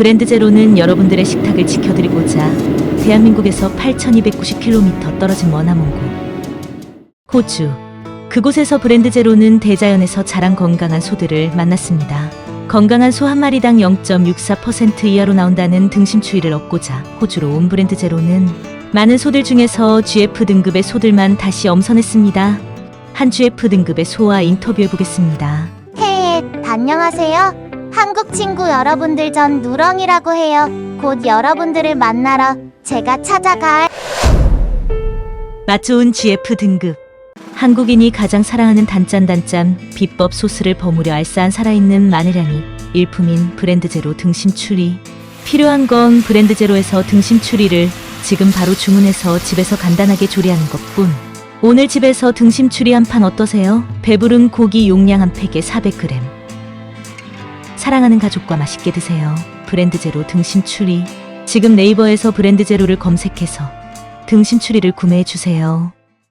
브랜드 제로는 여러분들의 식탁을 지켜드리고자 대한민국에서 8,290km 떨어진 머나먼 곳 호주 그곳에서 브랜드 제로는 대자연에서 자란 건강한 소들을 만났습니다. 건강한 소 한 마리당 0.64% 이하로 나온다는 등심 추이를 얻고자 호주로 온 브랜드 제로는 많은 소들 중에서 GF 등급의 소들만 다시 엄선했습니다. 한 GF 등급의 소와 인터뷰해 보겠습니다. 헤헤, 안녕하세요. 한국 친구 여러분들 전 누렁이라고 해요. 곧 여러분들을 만나러 제가 찾아갈 맛 좋은 GF 등급. 한국인이 가장 사랑하는 단짠단짠 비법 소스를 버무려 알싸한 살아있는 마늘향이 일품인 브랜드 제로 등심 추리. 필요한 건 브랜드 제로에서 등심 추리를 지금 바로 주문해서 집에서 간단하게 조리하는 것뿐. 오늘 집에서 등심 추리 한 판 어떠세요? 배부른 고기 용량 한 팩에 400g. 사랑하는 가족과 맛있게 드세요. 브랜드 제로 등심 추리. 지금 네이버에서 브랜드 제로를 검색해서 등심 추리를 구매해 주세요.